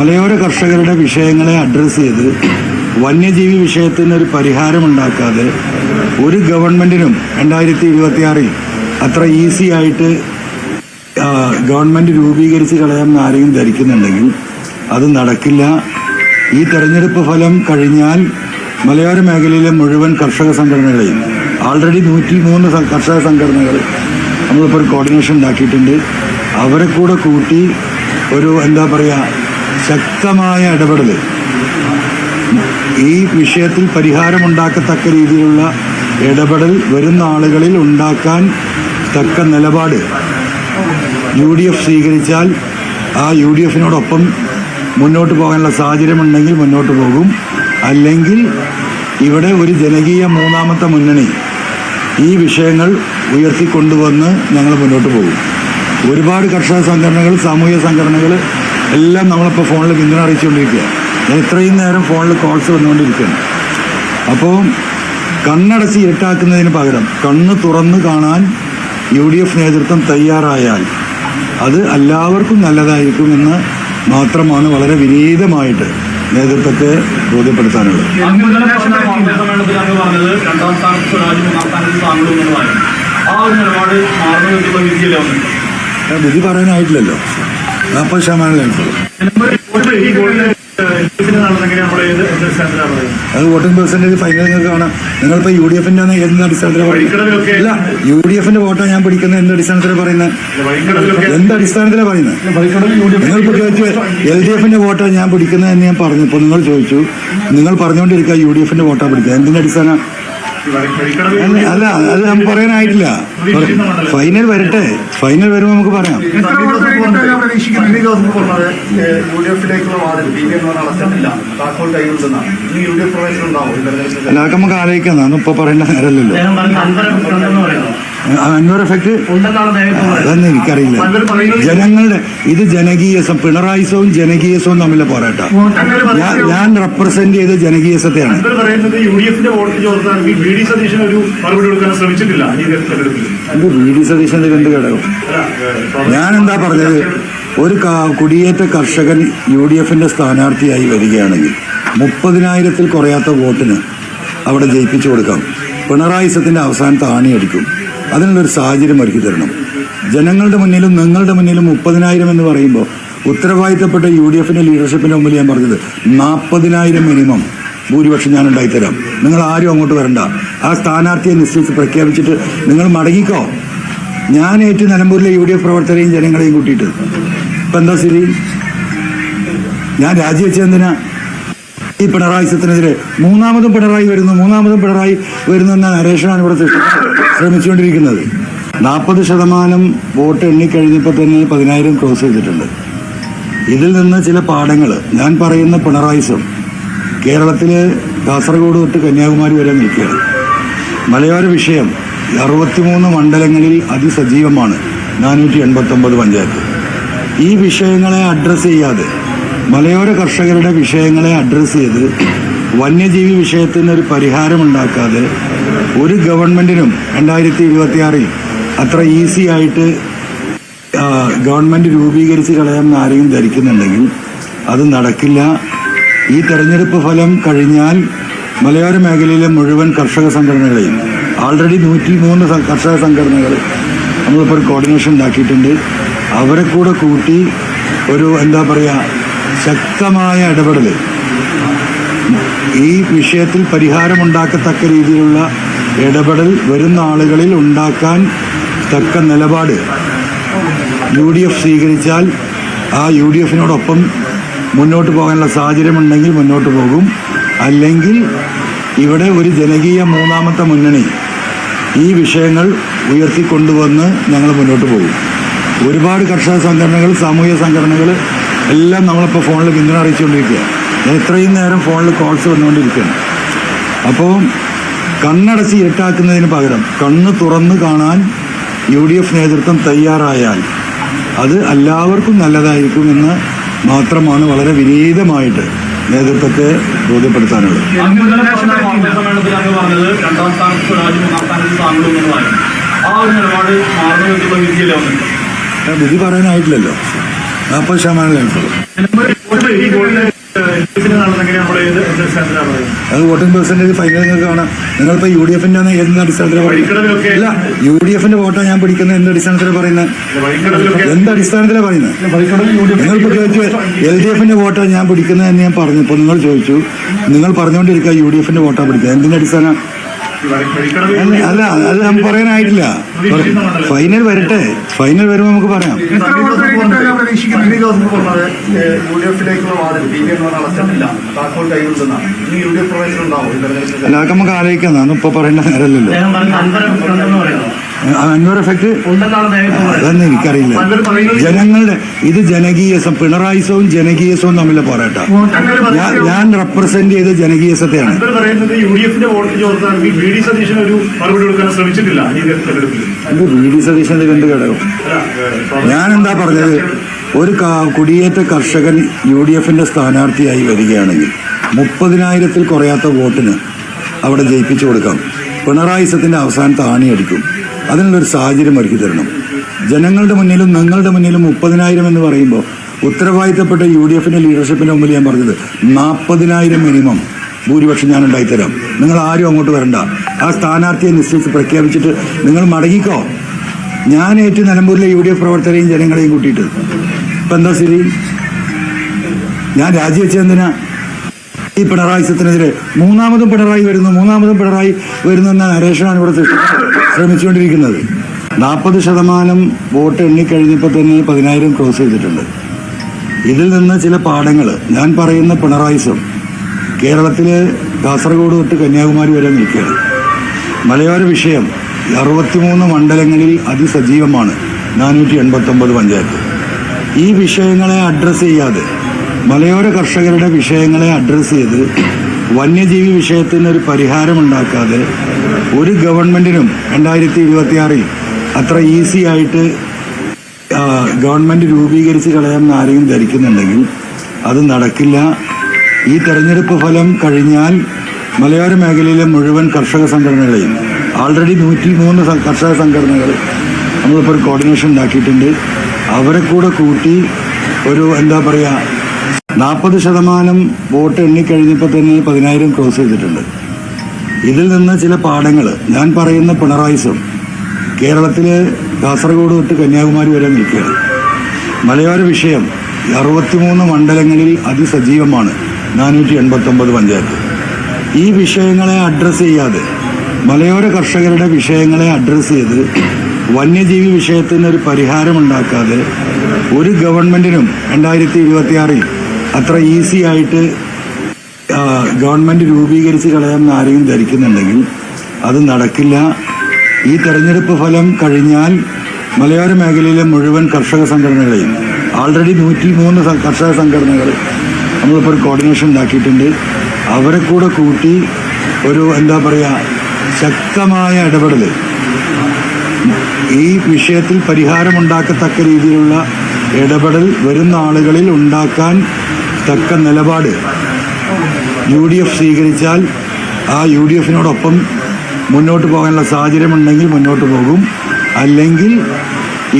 മലയോര കർഷകരുടെ വിഷയങ്ങളെ അഡ്രസ്സ് ചെയ്ത് വന്യജീവി വിഷയത്തിന് ഒരു പരിഹാരമുണ്ടാക്കാതെ ഒരു ഗവൺമെന്റിനും രണ്ടായിരത്തി ഇരുപത്തിയാറിൽ അത്ര ഈസി ആയിട്ട് ഗവൺമെന്റ് രൂപീകരിച്ച് കളയാമെന്ന് ആരെയും ധരിക്കുന്നുണ്ടെങ്കിൽ അത് നടക്കില്ല. ഈ തെരഞ്ഞെടുപ്പ് ഫലം കഴിഞ്ഞാൽ മലയോര മേഖലയിലെ മുഴുവൻ കർഷക സംഘടനകളെയും ആൾറെഡി നൂറ്റി മൂന്ന് കർഷക സംഘടനകൾ നമ്മളിപ്പോൾ ഒരു കോർഡിനേഷൻ ഉണ്ടാക്കിയിട്ടുണ്ട്. അവരെ കൂടെ കൂട്ടി ഒരു എന്താ പറയുക ശക്തമായ ഇടപെടൽ ഈ വിഷയത്തിൽ പരിഹാരമുണ്ടാക്കത്തക്ക രീതിയിലുള്ള ഇടപെടൽ വരുന്ന ആളുകളിൽ ഉണ്ടാക്കാൻ തക്ക നിലപാട് യു ഡി എഫ് സ്വീകരിച്ചാൽ ആ യു ഡി എഫിനോടൊപ്പം മുന്നോട്ട് പോകാനുള്ള സാഹചര്യമുണ്ടെങ്കിൽ മുന്നോട്ട് പോകും. അല്ലെങ്കിൽ ഇവിടെ ഒരു ജനകീയ മൂന്നാമത്തെ മുന്നണി ഈ വിഷയങ്ങൾ ഉയർത്തിക്കൊണ്ടുവന്ന് ഞങ്ങൾ മുന്നോട്ട് പോകും. ഒരുപാട് കർഷക സംഘടനകൾ സാമൂഹിക സംഘടനകൾ എല്ലാം നമ്മളിപ്പോൾ ഫോണിൽ പിന്തുണ അറിയിച്ചുകൊണ്ടിരിക്കുക ഞാൻ ഇത്രയും നേരം ഫോണിൽ കോൾസ് വന്നുകൊണ്ടിരിക്കുകയാണ് അപ്പോൾ കണ്ണടച്ച് ഇരട്ടാക്കുന്നതിന് പകരം കണ്ണ് തുറന്ന് കാണാൻ യു ഡി എഫ് നേതൃത്വം തയ്യാറായാൽ അത് എല്ലാവർക്കും നല്ലതായിരിക്കും എന്ന് മാത്രമാണ് വളരെ വിനീതമായിട്ട് നേതൃത്വത്തെ ബോധ്യപ്പെടുത്താനുള്ളത്. വിധി പറയാനായിട്ടില്ലല്ലോ. നാൽപ്പത് ശതമാനം പറയുന്നത് അത് വോട്ടിംഗ് പെർസെന്റേജ് ഫൈനൽ നിങ്ങൾക്ക് കാണാം. നിങ്ങളിപ്പോ യു ഡി എഫിന്റെ എന്ത് അടിസ്ഥാനത്തിലാണ് ഇല്ല യു ഡി എഫിന്റെ വോട്ടാണ് ഞാൻ പിടിക്കുന്നത് എന്ത് അടിസ്ഥാനത്തിലാണ് പറയുന്നത്? എന്ത് അടിസ്ഥാനത്തിലാണ് പറയുന്നത്? നിങ്ങളിപ്പോ ചോദിച്ചു എൽ ഡി എഫിന്റെ വോട്ടാണ് ഞാൻ പിടിക്കുന്നത് എന്ന് ഞാൻ പറഞ്ഞു ഇപ്പൊ നിങ്ങൾ ചോദിച്ചു. നിങ്ങൾ പറഞ്ഞുകൊണ്ടിരിക്കുക യു ഡി എഫിന്റെ വോട്ടാണ് പിടിക്കുക. എന്തിന്റെ അടിസ്ഥാനം? അല്ല അല്ല, അത് നമുക്ക് പറയാനായിട്ടില്ല. ഫൈനൽ വരട്ടെ. ഫൈനൽ വരുമ്പോൾ നമുക്ക് പറയാം. അല്ല അതൊക്കെ നമുക്ക് ആലോചിക്കാം. ഇപ്പൊ പറയേണ്ട നേരമല്ലല്ലോ അൻവർ എഫക്ട്. അതൊന്നും എനിക്കറിയില്ല ജനങ്ങളുടെ ഇത് ജനകീയസം പിണറായിസവും ജനകീയസവും തമ്മിലെ പോരാട്ട ഞാൻ ഞാൻ റെപ്രസെന്റ് ചെയ്ത ജനകീയസത്തെയാണ് B D Satheesan V D സതീശന്റെ എന്ത് ഘടകം ഞാൻ എന്താ പറഞ്ഞത് ഒരു കുടിയേറ്റ കർഷകൻ യു ഡി എഫിന്റെ സ്ഥാനാർത്ഥിയായി വരികയാണെങ്കിൽ മുപ്പതിനായിരത്തിൽ കുറയാത്ത വോട്ടിന് അവിടെ ജയിപ്പിച്ചു കൊടുക്കാം പിണറായിസത്തിന്റെ അവസാനത്തെ ആണിയടിക്കും അതിനുള്ളൊരു സാഹചര്യം ഒരുക്കി തരണം. ജനങ്ങളുടെ മുന്നിലും നിങ്ങളുടെ മുന്നിലും മുപ്പതിനായിരം എന്ന് പറയുമ്പോൾ ഉത്തരവാദിത്തപ്പെട്ട യു ഡി എഫിന്റെ ലീഡർഷിപ്പിന്റെ മുമ്പിൽ ഞാൻ പറഞ്ഞത് നാൽപ്പതിനായിരം മിനിമം ഭൂരിപക്ഷം ഞാൻ ഉണ്ടായിത്തരാം. നിങ്ങൾ ആരും അങ്ങോട്ട് വരണ്ട. ആ സ്ഥാനാർത്ഥിയെ നിശ്ചയിച്ച് പ്രഖ്യാപിച്ചിട്ട് നിങ്ങൾ മടങ്ങിക്കോ. ഞാൻ ഏറ്റ് നിലമ്പൂരിലെ യു ഡി എഫ് പ്രവർത്തകരെയും ജനങ്ങളെയും കൂട്ടിയിട്ട്. ഇപ്പം എന്താ സ്ഥിതി? ഞാൻ രാജിവെച്ചെന്തിനാ ഈ പിണറായി സത്തിനെതിരെ മൂന്നാമതും പിണറായി വരുന്നു മൂന്നാമതും പിണറായി വരുന്നു എന്ന നരേഷനാണ് ഇവിടെ ശ്രമിച്ചുകൊണ്ടിരിക്കുന്നത്. നാൽപ്പത് ശതമാനം വോട്ട് എണ്ണിക്കഴിഞ്ഞപ്പോൾ തന്നെ പതിനായിരം ക്രോസ് ചെയ്തിട്ടുണ്ട്. ഇതിൽ നിന്ന് ചില പാഠങ്ങൾ ഞാൻ പറയുന്ന പിണറായിസം കേരളത്തിൽ കാസർഗോഡ് തൊട്ട് കന്യാകുമാരി വരെ നിൽക്കുകയാണ്. മലയോര വിഷയം അറുപത്തിമൂന്ന് മണ്ഡലങ്ങളിൽ അതിസജീവമാണ് നാനൂറ്റി എൺപത്തൊമ്പത് പഞ്ചായത്ത്. ഈ വിഷയങ്ങളെ അഡ്രസ്സ് ചെയ്യാതെ മലയോര കർഷകരുടെ വിഷയങ്ങളെ അഡ്രസ്സ് ചെയ്ത് വന്യജീവി വിഷയത്തിന് ഒരു പരിഹാരമുണ്ടാക്കാതെ ഒരു ഗവൺമെന്റിനും രണ്ടായിരത്തി ഇരുപത്തിയാറിൽ അത്ര ഈസി ആയിട്ട് ഗവൺമെന്റ് രൂപീകരിച്ച് കളയാമെന്ന് ആരെയും ധരിക്കുന്നുണ്ടെങ്കിൽ അത് നടക്കില്ല. ഈ തെരഞ്ഞെടുപ്പ് ഫലം കഴിഞ്ഞാൽ മലയോര മേഖലയിലെ മുഴുവൻ കർഷക സംഘടനകളെയും ആൾറെഡി നൂറ്റി മൂന്ന് കർഷക സംഘടനകൾ നമ്മളിപ്പോൾ ഒരു കോർഡിനേഷൻ ഉണ്ടാക്കിയിട്ടുണ്ട്. അവരെ കൂടെ കൂട്ടി ഒരു എന്താ പറയുക ശക്തമായ ഇടപെടൽ ഈ വിഷയത്തിൽ പരിഹാരമുണ്ടാക്കത്തക്ക രീതിയിലുള്ള ഇടപെടൽ വരുന്ന ആളുകളിൽ ഉണ്ടാക്കാൻ തക്ക നിലപാട് യു ഡി എഫ് സ്വീകരിച്ചാൽ ആ യു ഡി എഫിനോടൊപ്പം മുന്നോട്ട് പോകാനുള്ള സാഹചര്യമുണ്ടെങ്കിൽ മുന്നോട്ട് പോകും. അല്ലെങ്കിൽ ഇവിടെ ഒരു ജനകീയ മൂന്നാമത്തെ മുന്നണി ഈ വിഷയങ്ങൾ ഉയർത്തിക്കൊണ്ടുവന്ന് ഞങ്ങൾ മുന്നോട്ട് പോകും. ഒരുപാട് കർഷക സംഘടനകൾ സാമൂഹ്യ സംഘടനകൾ എല്ലാം നമ്മളിപ്പോൾ ഫോണിൽ പിന്തുണ അറിയിച്ചുകൊണ്ടിരിക്കുക. എത്രയും നേരം ഫോണിൽ കോൾസ് വന്നുകൊണ്ടിരിക്കുകയാണ്. അപ്പോൾ കണ്ണടച്ച് ഇരുട്ടാക്കുന്നതിന് പകരം കണ്ണ് തുറന്ന് കാണാൻ യു ഡി എഫ് നേതൃത്വം തയ്യാറായാൽ അത് എല്ലാവർക്കും നല്ലതായിരിക്കുമെന്ന് മാത്രമാണ് വളരെ വിനീതമായിട്ട് നേതൃത്വത്തെ ബോധ്യപ്പെടുത്താനുള്ളത്. വിധി പറയാനായിട്ടില്ലല്ലോ. നാൽപ്പത് ശതമാനം കഴിഞ്ഞിട്ടുള്ളൂ അത് വോട്ടിംഗ് പെർസെന്റേജ് ഫൈനൽ നിങ്ങൾക്ക് കാണാം. നിങ്ങളിപ്പോ യു ഡി എഫിന്റെ എന്ത് അടിസ്ഥാനത്തിലാണ് പറയുന്നത്? ഇല്ല യു ഡി എഫിന്റെ വോട്ടാണ് ഞാൻ പിടിക്കുന്നത് എന്ത് അടിസ്ഥാനത്തിലാണ് പറയുന്നത്? എന്ത് അടിസ്ഥാനത്തിലാണ് പറയുന്നത്? നിങ്ങളിപ്പോ ചോദിച്ചു എൽ ഡി എഫിന്റെ വോട്ടാണ് ഞാൻ പിടിക്കുന്നത് എന്ന് ഞാൻ പറഞ്ഞു. ഇപ്പൊ നിങ്ങൾ ചോദിച്ചു. നിങ്ങൾ പറഞ്ഞുകൊണ്ടിരിക്കുക യു ഡി എഫിന്റെ വോട്ടാണ് പിടിക്കുക എന്തിന്റെ അടിസ്ഥാനം അല്ല അത് നമുക്ക് പറയാനായിട്ടില്ല. ഫൈനൽ വരട്ടെ. ഫൈനൽ വരുമ്പോൾ നമുക്ക് പറയാം. അല്ല അതൊക്കെ നമുക്ക് ആലോചിക്കാം. അതൊന്നും ഇപ്പൊ പറയേണ്ട നേരമല്ലല്ലോ അൻവർ എഫക്ട് അതൊന്നും എനിക്കറിയില്ല. ജനങ്ങളുടെ ഇത് ജനകീയസം പിണറായിസവും ജനകീയസവും തമ്മിലെ പോരാട്ട. ഞാൻ ഞാൻ റെപ്രസെന്റ് ചെയ്ത ജനകീയസത്തെയാണ്. വി ഡി സതീശൻ രണ്ട് ഘടകം ഞാൻ എന്താ പറഞ്ഞത്? ഒരു കുടിയേറ്റ കർഷകൻ യു ഡി എഫിന്റെ സ്ഥാനാർത്ഥിയായി വരികയാണെങ്കിൽ മുപ്പതിനായിരത്തിൽ കുറയാത്ത വോട്ടിന് അവിടെ ജയിപ്പിച്ചു കൊടുക്കാം. പിണറായിസത്തിന്റെ അവസാനം താണിയടിക്കും അതിനുള്ളൊരു സാഹചര്യം ഒരുക്കി തരണം ജനങ്ങളുടെ മുന്നിലും ഞങ്ങളുടെ മുന്നിലും മുപ്പതിനായിരം എന്ന് പറയുമ്പോൾ ഉത്തരവാദിത്തപ്പെട്ട യു ഡി എഫിന്റെ ലീഡർഷിപ്പിന്റെ മുമ്പിൽ ഞാൻ പറഞ്ഞത് നാൽപ്പതിനായിരം മിനിമം ഭൂരിപക്ഷം ഞാൻ ഉണ്ടായിത്തരാം. നിങ്ങൾ ആരും അങ്ങോട്ട് വരണ്ട. ആ സ്ഥാനാർത്ഥിയെ നിശ്ചയിച്ച് പ്രഖ്യാപിച്ചിട്ട് നിങ്ങൾ മടങ്ങിക്കോ. ഞാൻ ഏറ്റവും നിലമ്പൂരിലെ യു ഡി എഫ് പ്രവർത്തകരെയും ജനങ്ങളെയും കൂട്ടിയിട്ട്. ഇപ്പം എന്താ ശരി ഞാൻ രാജിവെച്ചെന്തിനാ ഈ പിണറായി സത്തിനെതിരെ മൂന്നാമതും പിണറായി വരുന്നു മൂന്നാമതും പിണറായി വരുന്നു എന്ന നരേഷനാണ് ഇവിടെ സൃഷ്ടിക്കാൻ ശ്രമിച്ചുകൊണ്ടിരിക്കുന്നത്. നാൽപ്പത് ശതമാനം വോട്ട് എണ്ണിക്കഴിഞ്ഞപ്പോൾ തന്നെ പതിനായിരം ക്രോസ് ചെയ്തിട്ടുണ്ട്. ഇതിൽ നിന്ന് ചില പാഠങ്ങൾ ഞാൻ പറയുന്ന പിണറായിസം കേരളത്തിലെ കാസർഗോഡ് തൊട്ട് കന്യാകുമാരി വരെ നിൽക്കുകയാണ്. മലയോര വിഷയം അറുപത്തിമൂന്ന് മണ്ഡലങ്ങളിൽ അതിസജീവമാണ് നാനൂറ്റി എൺപത്തൊമ്പത് പഞ്ചായത്ത്. ഈ വിഷയങ്ങളെ അഡ്രസ്സ് ചെയ്യാതെ മലയോര കർഷകരുടെ വിഷയങ്ങളെ അഡ്രസ്സ് ചെയ്ത് വന്യജീവി വിഷയത്തിന് ഒരു പരിഹാരമുണ്ടാക്കാതെ ഒരു ഗവൺമെന്റിനും രണ്ടായിരത്തി ഇരുപത്തിയാറിൽ അത്ര ഈസി ആയിട്ട് ഗവൺമെന്റ് രൂപീകരിച്ച് കളയാമെന്ന് ആരെയും ധരിക്കുന്നുണ്ടെങ്കിൽ അത് നടക്കില്ല. ഈ തെരഞ്ഞെടുപ്പ് ഫലം കഴിഞ്ഞാൽ മലയോര മേഖലയിലെ മുഴുവൻ കർഷക സംഘടനകളെയും ആൾറെഡി നൂറ്റി മൂന്ന് കർഷക സംഘടനകൾ നമ്മളിപ്പോൾ ഒരു കോർഡിനേഷൻ ഉണ്ടാക്കിയിട്ടുണ്ട്. അവരെ കൂടെ കൂട്ടി ഒരു എന്താ പറയുക നാൽപ്പത് ശതമാനം വോട്ട് എണ്ണിക്കഴിഞ്ഞപ്പോൾ തന്നെ പതിനായിരം ക്രോസ് ചെയ്തിട്ടുണ്ട്. ഇതിൽ നിന്ന് ചില പാഠങ്ങൾ ഞാൻ പറയുന്ന പിണറായിസം കേരളത്തിലെ കാസർഗോഡ് തൊട്ട് കന്യാകുമാരി വരെ നിൽക്കുകയാണ്. മലയോര വിഷയം അറുപത്തിമൂന്ന് മണ്ഡലങ്ങളിൽ അതിസജീവമാണ്. നാനൂറ്റി എൺപത്തൊമ്പത് പഞ്ചായത്ത്. ഈ വിഷയങ്ങളെ അഡ്രസ്സ് ചെയ്യാതെ മലയോര കർഷകരുടെ വിഷയങ്ങളെ അഡ്രസ്സ് ചെയ്ത് വന്യജീവി വിഷയത്തിന് ഒരു പരിഹാരമുണ്ടാക്കാതെ ഒരു ഗവൺമെന്റിനും രണ്ടായിരത്തി ഇരുപത്തിയാറിൽ അത്ര ഈസി ആയിട്ട് ഗവൺമെന്റ് രൂപീകരിച്ച് കളയാൻ ആരെയും ധരിക്കുന്നുണ്ടെങ്കിൽ അത് നടക്കില്ല. ഈ തെരഞ്ഞെടുപ്പ് ഫലം കഴിഞ്ഞാൽ മലയോര മേഖലയിലെ മുഴുവൻ കർഷക സംഘടനകളെയും ആൾറെഡി നൂറ്റി മൂന്ന് കർഷക സംഘടനകൾ നമ്മളിപ്പോൾ കോർഡിനേഷൻ ഉണ്ടാക്കിയിട്ടുണ്ട്. അവരെ കൂടെ കൂട്ടി ഒരു എന്താ പറയുക ശക്തമായ ഇടപെടൽ ഈ വിഷയത്തിൽ പരിഹാരമുണ്ടാക്കത്തക്ക രീതിയിലുള്ള ഇടപെടൽ വരുന്ന ആളുകളിൽ ഉണ്ടാക്കാൻ തക്ക നിലപാട് യു ഡി എഫ് സ്വീകരിച്ചാൽ ആ യു ഡി എഫിനോടൊപ്പം മുന്നോട്ട് പോകാനുള്ള സാഹചര്യമുണ്ടെങ്കിൽ മുന്നോട്ട് പോകും. അല്ലെങ്കിൽ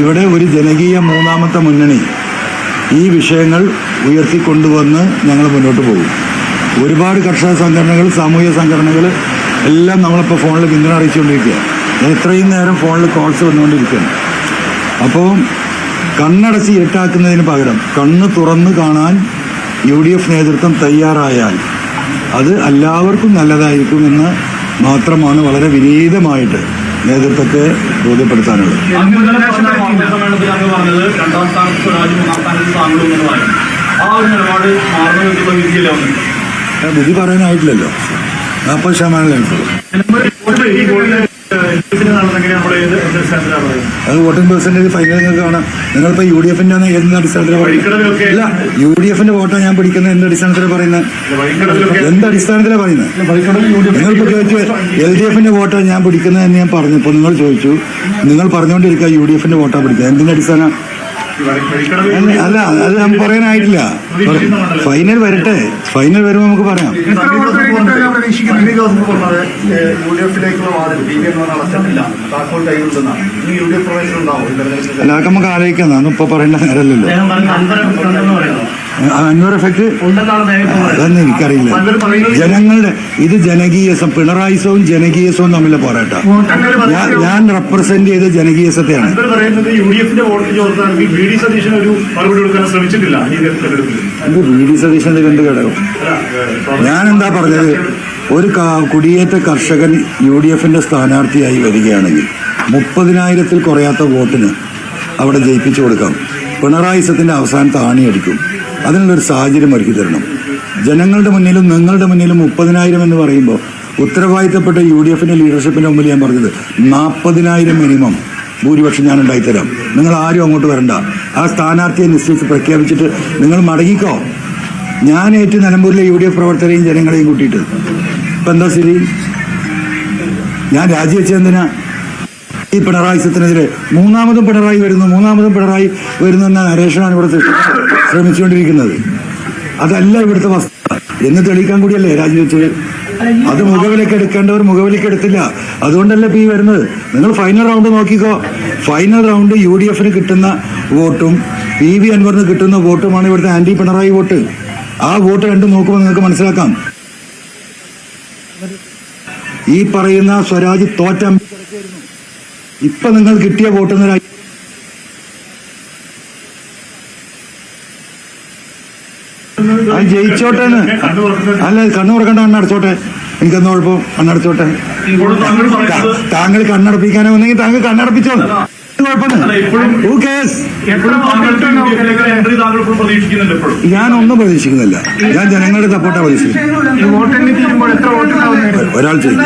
ഇവിടെ ഒരു ജനകീയ മൂന്നാമത്തെ മുന്നണി ഈ വിഷയങ്ങൾ ഉയർത്തിക്കൊണ്ടുവന്ന് ഞങ്ങൾ മുന്നോട്ട് പോകും. ഒരുപാട് കർഷക സംഘടനകൾ സാമൂഹിക സംഘടനകൾ എല്ലാം നമ്മളിപ്പോൾ ഫോണിൽ പിന്തുണ അറിയിച്ചുകൊണ്ടിരിക്കുക. എത്രയും നേരം ഫോണിൽ കോൾസ് വന്നുകൊണ്ടിരിക്കുകയാണ്. അപ്പോൾ കണ്ണടച്ച് ഇരട്ടാക്കുന്നതിന് പകരം കണ്ണ് തുറന്ന് കാണാൻ യു ഡി എഫ് നേതൃത്വം തയ്യാറായാൽ അത് എല്ലാവർക്കും നല്ലതായിരിക്കും എന്ന് മാത്രമാണ് വളരെ വിനീതമായിട്ട് നേതൃത്വത്തെ ബോധ്യപ്പെടുത്താനുള്ളത്. വിധി പറയാനായിട്ടില്ലല്ലോ. നാൽപ്പത് ശതമാനം അത് വോട്ടിംഗ് പെർസെന്റേജ് ഫൈനൽ നിങ്ങൾക്ക് കാണാം. നിങ്ങളിപ്പോ യു ഡി എഫിന്റെ എന്ത് അടിസ്ഥാനത്തിലാണ് പറയുന്നത്? അല്ല യു ഡി എഫിന്റെ വോട്ടാണ് ഞാൻ പിടിക്കുന്നത് എന്ത് അടിസ്ഥാനത്തിലാണ് പറയുന്നത്. എന്ത് അടിസ്ഥാനത്തിലാണ് പറയുന്നത്? നിങ്ങളിപ്പോ ചോദിച്ചു എൽ ഡി എഫിന്റെ വോട്ടാണ് ഞാൻ പിടിക്കുന്നത് എന്ന് ഞാൻ പറഞ്ഞു ഇപ്പൊ നിങ്ങൾ ചോദിച്ചു. നിങ്ങൾ പറഞ്ഞുകൊണ്ടിരിക്കുക യു ഡി എഫിന്റെ വോട്ടാണ് പിടിക്കുക. എന്തിന്റെ അടിസ്ഥാനം? അല്ല അല്ല, അത് നമുക്ക് പറയാനായിട്ടില്ല. ഫൈനൽ വരട്ടെ. ഫൈനൽ വരുമ്പോൾ നമുക്ക് പറയാം. അല്ല അതൊക്കെ നമുക്ക് ആലോചിക്കാം. അതൊന്നും ഇപ്പൊ പറയേണ്ട നേരമല്ലല്ലോ. അൻവർ എഫക്ട് അതൊന്നും എനിക്കറിയില്ല. ജനങ്ങളുടെ ഇത് ജനകീയസം പിണറായിസവും ജനകീയസവും തമ്മിലെ പോരാട്ടം. ഞാൻ റെപ്രസെന്റ് ചെയ്ത ജനകീയസത്തെയാണ്. വി ഡി സതീശൻ രണ്ട് ഘടകം ഞാൻ എന്താ പറഞ്ഞത്? ഒരു കുടിയേറ്റ കർഷകൻ യു ഡി എഫിന്റെ സ്ഥാനാർത്ഥിയായി വരികയാണെങ്കിൽ മുപ്പതിനായിരത്തിൽ കുറയാത്ത വോട്ടിന് അവിടെ ജയിപ്പിച്ചു കൊടുക്കാം. പിണറായി സത്തിന്റെ അവസാനത്തെ ആണിയടിക്കും. അതിനുള്ളൊരു സാഹചര്യം ഒരുക്കി തരണം. ജനങ്ങളുടെ മുന്നിലും നിങ്ങളുടെ മുന്നിലും മുപ്പതിനായിരം എന്ന് പറയുമ്പോൾ ഉത്തരവാദിത്തപ്പെട്ട യു ഡി എഫിന്റെ ലീഡർഷിപ്പിന്റെ മുമ്പിൽ ഞാൻ പറഞ്ഞത് നാൽപ്പതിനായിരം മിനിമം ഭൂരിപക്ഷം ഞാൻ ഉണ്ടായിത്തരാം നിങ്ങൾ ആരും അങ്ങോട്ട് വരണ്ട. ആ സ്ഥാനാർത്ഥിയെ നിശ്ചയിച്ച് പ്രഖ്യാപിച്ചിട്ട് നിങ്ങൾ മടങ്ങിക്കോ. ഞാൻ ഏറ്റവും നിലമ്പൂരിലെ യു ഡി എഫ് പ്രവർത്തകരെയും ജനങ്ങളെയും കൂട്ടിയിട്ട്. ഇപ്പം എന്താ ശരി ഞാൻ രാജിവെച്ചെന്തിനാ ഈ പിണറായി സത്തിനെതിരെ മൂന്നാമതും പിണറായി വരുന്നു മൂന്നാമതും പിണറായി വരുന്നു എന്ന നരേഷനാണ് ഇവിടെ ശ്രമിച്ചുകൊണ്ടിരിക്കുന്നത്. അതല്ല ഇവിടുത്തെ വസ്തുത എന്ന് തെളിയിക്കാൻ കൂടിയല്ലേ രാജിവെച്ചത് അത് മുഖവിലേക്ക് എടുക്കേണ്ടവർ മുഖവിലേക്ക് എടുത്തില്ല. അതുകൊണ്ടല്ല ഇപ്പൊ ഈ വരുന്നത്? നിങ്ങൾ ഫൈനൽ റൗണ്ട് നോക്കിക്കോ. ഫൈനൽ റൗണ്ട് യു ഡി എഫിന് കിട്ടുന്ന വോട്ടും പി വി അൻവറിന് കിട്ടുന്ന വോട്ടുമാണ് ഇവിടുത്തെ ആന്റി പിണറായി വോട്ട്. ആ വോട്ട് രണ്ടും നോക്കുമ്പോൾ നിങ്ങൾക്ക് മനസ്സിലാക്കാം. ഈ പറയുന്ന സ്വരാജ് തോറ്റ ഇപ്പൊ നിങ്ങൾ കിട്ടിയ വോട്ട് എന്ന് ഒരു അത് ജയിച്ചോട്ടെ അല്ല കണ്ണു തുറക്കണ്ട കണ്ണടച്ചോട്ടെ എനിക്കെന്താ കുഴപ്പം കണ്ണടച്ചോട്ടെ താങ്കൾ കണ്ണടപ്പിക്കാനോ ഉണ്ടെങ്കിൽ താങ്കൾ കണ്ണടപ്പിച്ചോ ഞാൻ ഒന്നും പ്രതീക്ഷിക്കുന്നില്ല. ഞാൻ ജനങ്ങളുടെ സപ്പോർട്ടാണ് പ്രതീക്ഷിക്കുന്നത്. ഒരാൾ ചെയ്യും.